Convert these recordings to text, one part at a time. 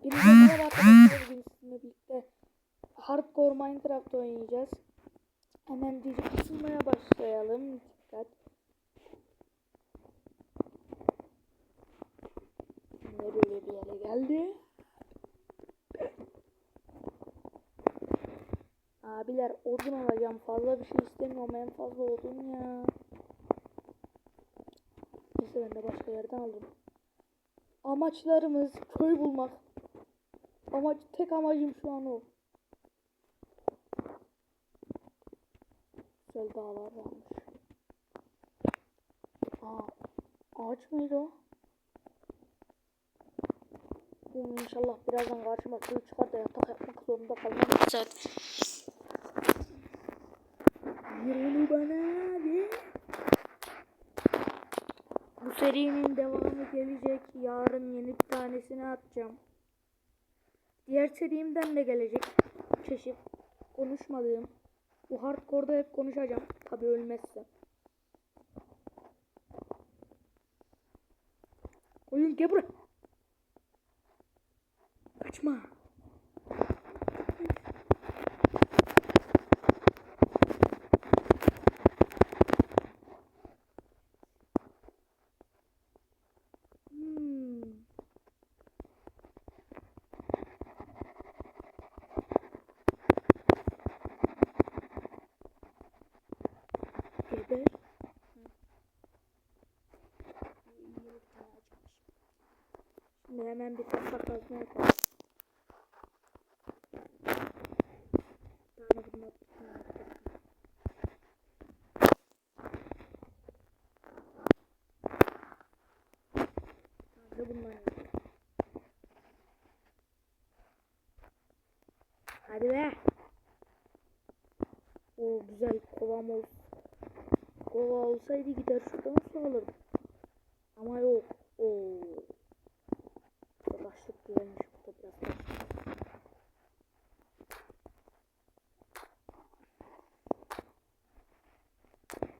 Hepinize merhaba arkadaşlar. Bugün sizinle birlikte Hardcore Minecraft oynayacağız. Hemen diyecek ısınmaya başlayalım. Dikkat. Ne böyle bir yere geldi? Abiler odun alacağım. Fazla bir şey istemiyorum. En fazla odun ya. Neyse ben de başka yerden aldım. Amaçlarımız köy bulmak. Amaç tek amacım şu an o. Güzel dağlar varmış. Aa, ağaç mıydı o? Oğlum İnşallah birazdan karşıma köy çıkar da yatak yapmak zorunda kalmam. Zaten. Onu bana abi. Bu serinin devamı gelecek. Yarın yeni bir tanesini atacağım. Diğer serimden de gelecek. Keşif konuşmadığım. Bu hardcore'da hep konuşacağım. Tabi ölmezsem. Oyun gel. Kaçma. Hmm. Geber. Şimdi hemen bir kafa kazma yapalım. Bir tane bundan bir tane yapalım. Bir tane de bundan yapalım. Hadi be. O güzel kovam olsun. Kova olsaydı gider şuradan su alırdım. Ama yok. Oo. Başlık güzelmiş biraz. taş.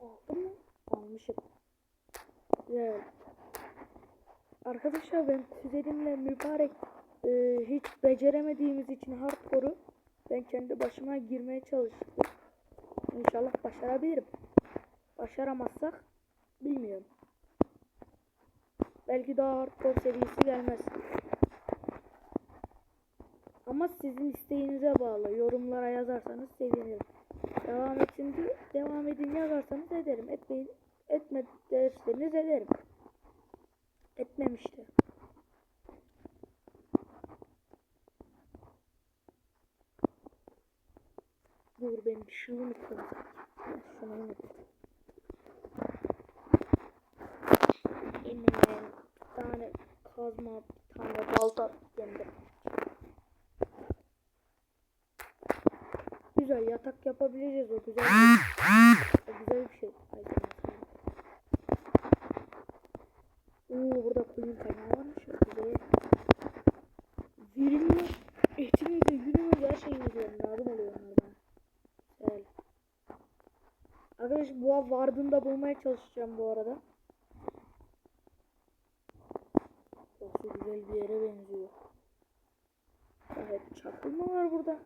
Aldım mı? Almışım. Güzel. Arkadaşlar ben kuzenimle mübarek e, hiç beceremediğimiz için hardcore'u ben kendi başıma girmeye çalıştım. İnşallah başarabilirim. Başaramazsak bilmiyorum. Belki daha hardcore serisi gelmez. Ama sizin isteğinize bağlı. Yorumlara yazarsanız sevinirim. Devam etsin diye, devam edin yazarsanız ederim. Etmeyin, etme derseniz ederim. Etmem işte. Dur ben bir şey unuttum. Şunu unuttum. Bir tane kazma, tane balta yendim. Güzel yatak yapabileceğiz o güzel bir, o güzel bir şey. Oo burada koyun kaynağı varmış ya güzel. Verimli etimizi, yünümüzü, her şeyimizi yiyorum. Lazım oluyor onlardan. Güzel. Arkadaş bu av vardığında bulmaya çalışacağım bu arada. Burası güzel bir yere benziyor. Evet çakıl mı var burada?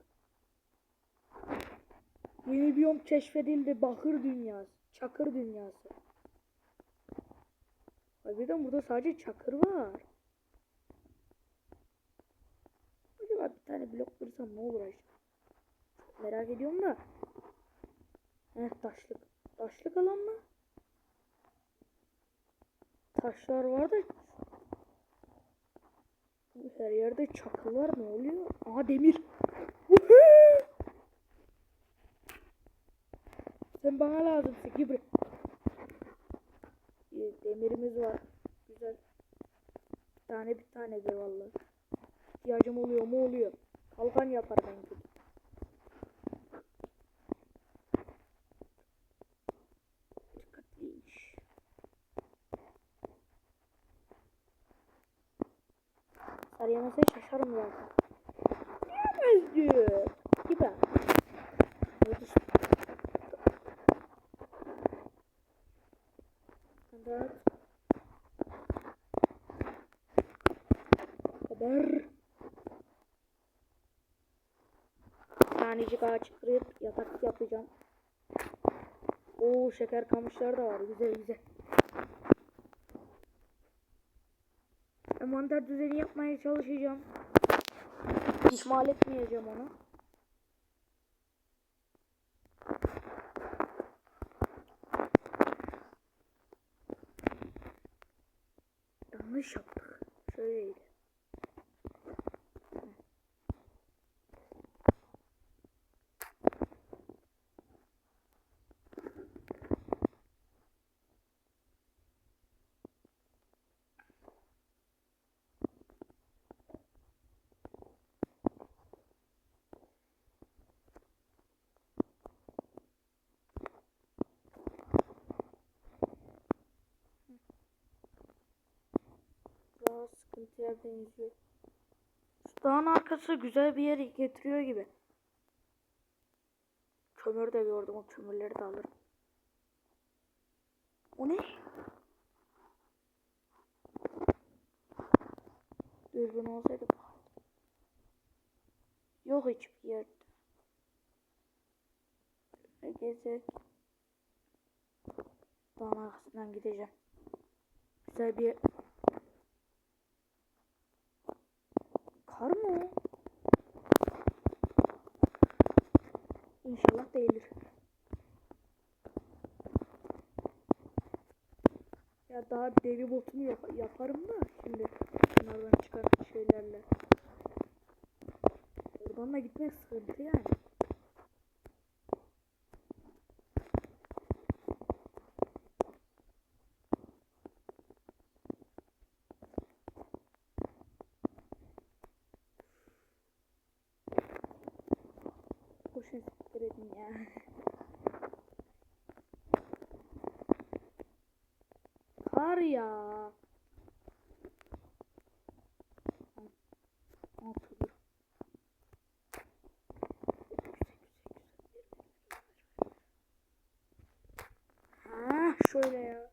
Yeni biyom keşfedildi. Bakır dünyası. Çakır dünyası. Harbiden burada sadece çakır var. Acaba bir tane blok kırsam ne olur acaba? Merak ediyorum da. Heh taşlık. Taşlık alan mı? Taşlar var da her yerde çakıl var ne oluyor? Aha demir. Sen bana lazımsın gibi. Bir Demirimiz var. Güzel. Bir tane bir tane bir vallahi. İhtiyacım oluyor mu oluyor. Kalkan yapar bence. Dikkatliymiş. Sarıyamasa şaşarım zaten. Yemezdi. Gibi. Haber. Tanecik ağaç kırıp yatak yapacağım. Oo şeker kamışlar da var. Güzel güzel. Mantar düzeni yapmaya çalışacağım. Pişman etmeyeceğim onu. Sıkıntıya benziyor. Şu dağın arkası güzel bir yere getiriyor gibi. Kömür de gördüm. O kömürleri de alırım. O ne? Dürbün olsaydı. Yok hiçbir yerde. Gezek. Dağın arkasından gideceğim. Güzel bir Kar mı? İnşallah değildir. Ya daha deri botumu yap yaparım da şimdi bunlardan çıkan şeylerle. Oradan da gitmek sıkıntı yani. Boşuna siktir edin ya. Kar ya. Ha şöyle ya.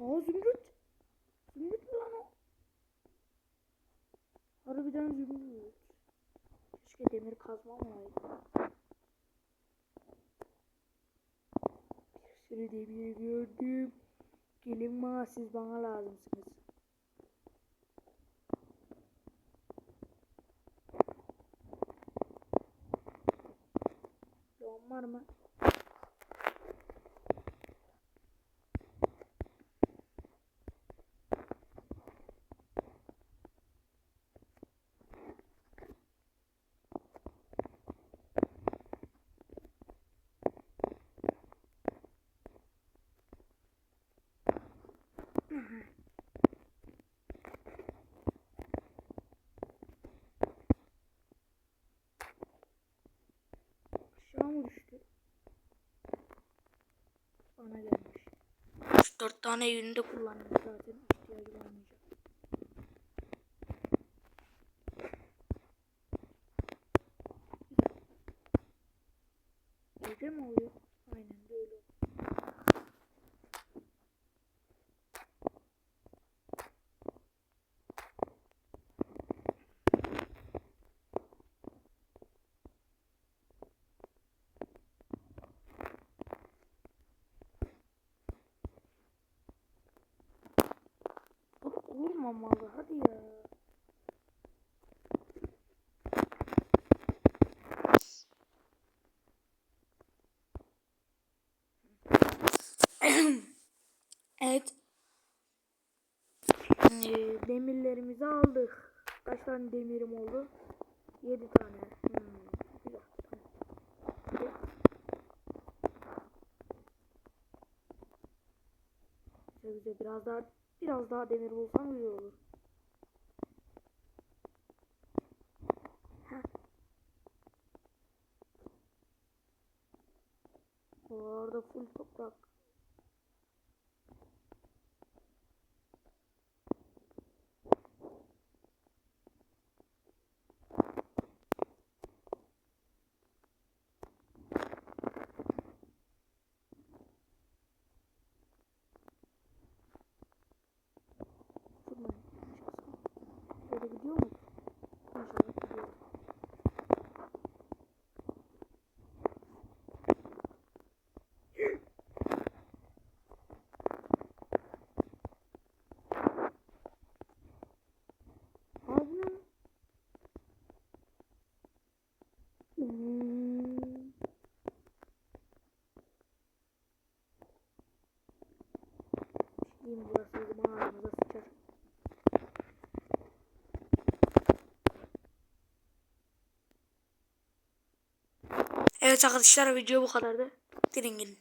Aa zümrüt. Zümrüt mü lan o? Harbiden zümrüt. Keşke demir kazmam olaydı. Bir sürü demir gördüm. Gelin bana siz bana lazımsınız. Var mı? Aşağı mı düştü? Bana gelmiş. 3-4 tane yünde kullandım zaten ihtiyacım olmayacak. Gece mi oluyor? Aynen de öyle olmamalı hadi ya. evet. Ee, demirlerimizi aldık. Kaç tane demirim oldu? 7 tane. Hmm. Güzel güzel biraz daha Biraz daha demir bulsam iyi olur. Bu arada full toprak Böyle gidiyor mu? İnşallah gidiyor. Evet arkadaşlar video bu kadardı. Gelin gelin.